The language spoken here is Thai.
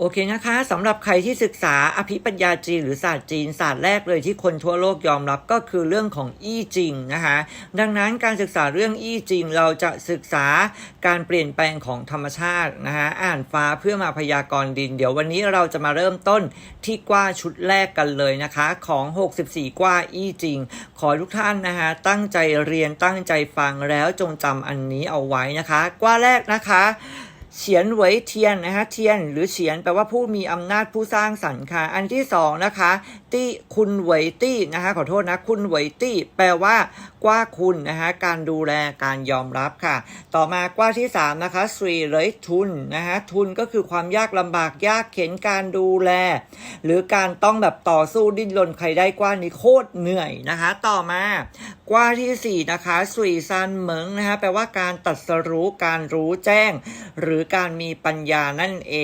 โอเคนะคะสำหรับใครที่ศึกษาอภิปัญญาจีนหรือศาสตร์จีนศาสตร์แรกเลยที่คนทั่วโลกยอมรับก็คือเรื่องของอี้จริงนะคะดังนั้นการศึกษาเรื่องอี้จริงเราจะศึกษาการเปลี่ยนแปลงของธรรมชาตินะคะอ่านฟ้าเพื่อมาพยากรณ์ดิน เดี๋ยววันนี้เราจะมาเริ่มต้นที่กว่าชุดแรกกันเลยนะคะของ 64 กว่าอี้จริง ขอทุกท่านนะคะตั้งใจเรียนตั้งใจฟังแล้วจงจำอันนี้เอาไว้นะคะ กว่าแรกนะคะ เฉียนเวยเทียนนะคะเทียน หรือเฉียนแปลว่าผู้มีอำนาจผู้สร้างสรรค์ค่ะ อันที่สองนะคะตี้คุณเวยตี้นะคะขอโทษนะคุณเวยตี้แปลว่ากว่าคุณนะคะการดูแลการยอมรับค่ะ ต่อมากว่าที่สามนะคะสรีเลยทุนนะคะทุนก็คือความยากลำบากยากเข็นการดูแล หรือการต้องแบบต่อสู้ดิ้นรนใครได้กว่านี้โคตรเหนื่อยนะคะ ต่อมากว่าที่สี่นะคะสุยซันเหมิงนะคะแปลว่าการตัดสรู้การรู้แจ้ง หรือการมีปัญญานั่นเอง